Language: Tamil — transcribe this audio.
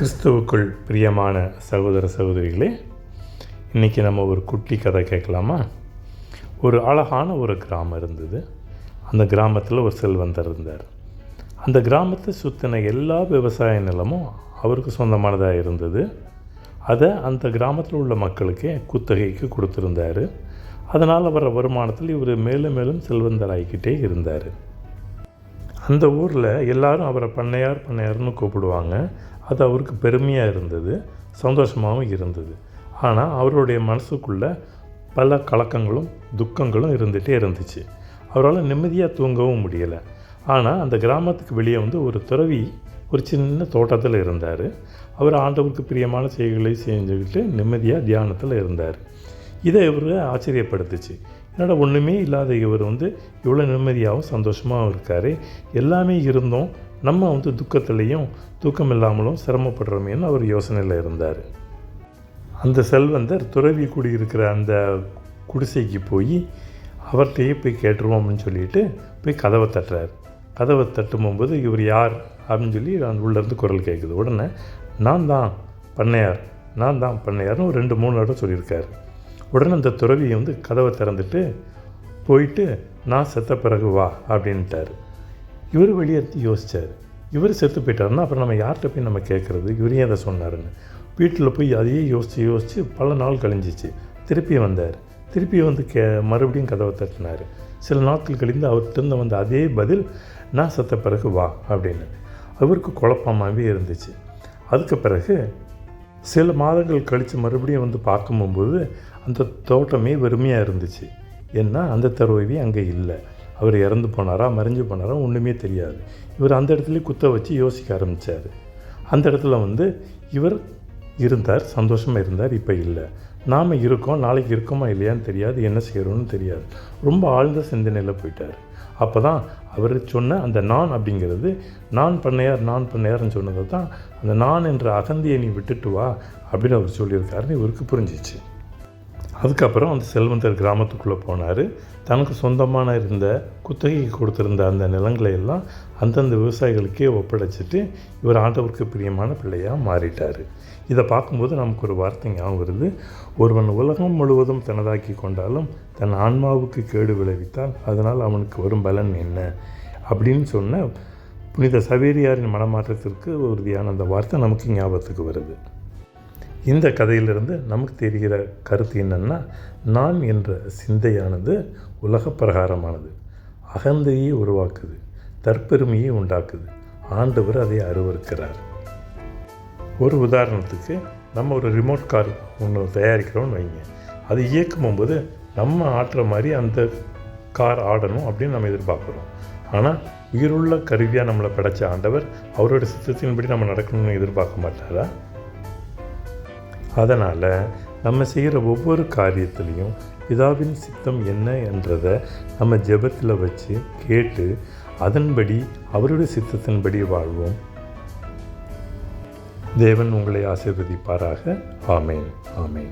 கிறிஸ்துவுக்குள் பிரியமான சகோதர சகோதரிகளே இன்றைக்கி நம்ம ஒரு குட்டி கதை கேட்கலாமா? ஒரு அழகான ஒரு கிராமம் இருந்தது. அந்த கிராமத்தில் ஒரு செல்வந்தர் இருந்தார். அந்த கிராமத்தை சுற்றின எல்லா விவசாய நிலமும் அவருக்கு சொந்தமானதாக இருந்தது. அதை அந்த கிராமத்தில் உள்ள மக்களுக்கே குத்தகைக்கு கொடுத்துருந்தார். அதனால் வர வருமானத்தில் இவர் மேலும் மேலும் செல்வந்தராகிக்கிட்டே இருந்தார். அந்த ஊரில் எல்லாரும் அவரை பண்ணையார் பண்ணையார்னு கூப்பிடுவாங்க. அது அவருக்கு பெருமையாக இருந்தது சந்தோஷமாகவும் இருந்தது. ஆனால் அவருடைய மனசுக்குள்ளே பல கலக்கங்களும் துக்கங்களும் இருந்துகிட்டே இருந்துச்சு. அவரால் நிம்மதியாக தூங்கவும் முடியலை. ஆனால் அந்த கிராமத்துக்கு வெளியே வந்து ஒரு துறவி ஒரு சின்ன தோட்டத்தில் இருந்தார். அவர் ஆண்டவருக்கு பிரியமான செய்திகளை செஞ்சுக்கிட்டு நிம்மதியாக தியானத்தில் இருந்தார். இதை இவர் ஆச்சரியப்படுத்துச்சு. என்னடா ஒன்றுமே இல்லாத இவர் வந்து இவ்வளோ நிம்மதியாகவும் சந்தோஷமாகவும் இருக்கார். எல்லாமே இருந்தும் நம்ம வந்து துக்கத்துலேயும் தூக்கம் இல்லாமலும் சிரமப்படுறோமேன்னு அவர் யோசனையில் இருந்தார். அந்த செல்வந்தர் துறவி குடியிருக்கிற அந்த குடிசைக்கு போய் அவர்கிட்டயே போய் கேட்டுருவோம்னு சொல்லிட்டு போய் கதவை தட்டுறாரு. கதவை தட்டும்போது இவர் யார் அப்படின்னு சொல்லி அந்த உள்ளேருந்து குரல் கேட்குது. உடனே நான் தான் பண்ணையார் நான் தான் பண்ணையார்னு ஒரு ரெண்டு மூணு இடம் சொல்லியிருக்காரு. உடனே அந்த துறவி வந்து கதவை திறந்துட்டு போயிட்டு நான் செத்த பிறகு வா அப்படின்ட்டார். இவர் வெளியே யோசித்தார் இவர் செத்து போயிட்டாருன்னா அப்புறம் நம்ம யார்கிட்ட போய் நம்ம கேட்குறது இவரையும் அதை சொன்னாருன்னு. வீட்டில் போய் அதையே யோசித்து யோசித்து பல நாள் கழிஞ்சிச்சு. திருப்பி வந்தார். திருப்பி வந்து கே மறுபடியும் கதவை தட்டினார். சில நாட்கள் கழிந்து அவர்கிட்ட வந்த அதே பதில் நான் செத்த பிறகு வா அப்படின்னு. அவருக்கு குழப்பமாகவே இருந்துச்சு. அதுக்கு பிறகு சில மாதங்கள் கழித்து மறுபடியும் வந்து பார்க்கும்போது அந்த தோட்டமே வெறுமையாக இருந்துச்சு. ஏன்னா அந்த தருவி அங்கே இல்லை. அவர் இறந்து போனாரா மறைஞ்சு போனாரா ஒன்றுமே தெரியாது. இவர் அந்த இடத்துல குத்த வச்சு யோசிக்க ஆரம்பித்தார் அந்த இடத்துல வந்து இவர் இருந்தார் சந்தோஷமாக இருந்தார் இப்போ இல்லை. நாம் இருக்கோம் நாளைக்கு இருக்கோமா இல்லையான்னு தெரியாது என்ன செய்கிறோன்னு தெரியாது. ரொம்ப ஆழ்ந்த சிந்தனையில் போயிட்டார். அப்போ தான் அவர் சொன்ன அந்த நான் அப்படிங்கிறது நான் பண்ணையார் நான் பண்ணையார்னு சொன்னதை தான் அந்த நான் என்ற அகந்தியை நீ விட்டுட்டு வா அப்படின்னு அவர் சொல்லியிருக்காருன்னு இவருக்கு புரிஞ்சிச்சு. அதுக்கப்புறம் அந்த செல்வந்தர் கிராமத்துக்குள்ளே போனார். தனக்கு சொந்தமான இருந்த குத்தகைக்கு கொடுத்துருந்த அந்த நிலங்களை எல்லாம் அந்தந்த விவசாயிகளுக்கே ஒப்படைச்சிட்டு இவர் ஆண்டவருக்கு பிரியமான பிள்ளையாக மாறிட்டார். இதை பார்க்கும்போது நமக்கு ஒரு வார்த்தை ஞாபகம் வருது. ஒருவன் உலகம் முழுவதும் தனதாக்கி கொண்டாலும் தன் ஆன்மாவுக்கு கேடு விளைவித்தால் அதனால் அவனுக்கு வரும் பலன் என்ன? அப்படின்னு சொன்ன புனித சவேரியாரின் மனமாற்றத்திற்கு உறுதியான அந்த வார்த்தை நமக்கு ஞாபகத்துக்கு வருது. இந்த கதையிலிருந்து நமக்கு தெரிகிற கருத்து என்னென்னா நான் என்ற சிந்தையானது உலக பிரகாரமானது அகந்தையை உருவாக்குது தற்பெருமையை உண்டாக்குது. ஆண்டவர் அதை அருவருக்கிறார். ஒரு உதாரணத்துக்கு நம்ம ஒரு ரிமோட் கார் ஒன்று தயாரிக்கிறோம்னு வைங்க. அது இயக்கும் போது நம்ம ஆட்டுற மாதிரி அந்த கார் ஆடணும் அப்படின்னு நம்ம எதிர்பார்க்குறோம். ஆனால் உயிருள்ள கருவியாக நம்மளை படைச்ச ஆண்டவர் அவரோட சித்தத்தின்படி நம்ம நடக்கணும்னு எதிர்பார்க்க மாட்டாரா? அதனால் நம்ம செய்கிற ஒவ்வொரு காரியத்துலேயும் பிதாவின் சித்தம் என்ன என்றதை நம்ம ஜெபத்தில் வச்சு கேட்டு அதன்படி அவருடைய சித்தத்தின்படி வாழ்வோம். தேவன் உங்களை ஆசீர்வதிப்பாராக. ஆமேன். ஆமேன்.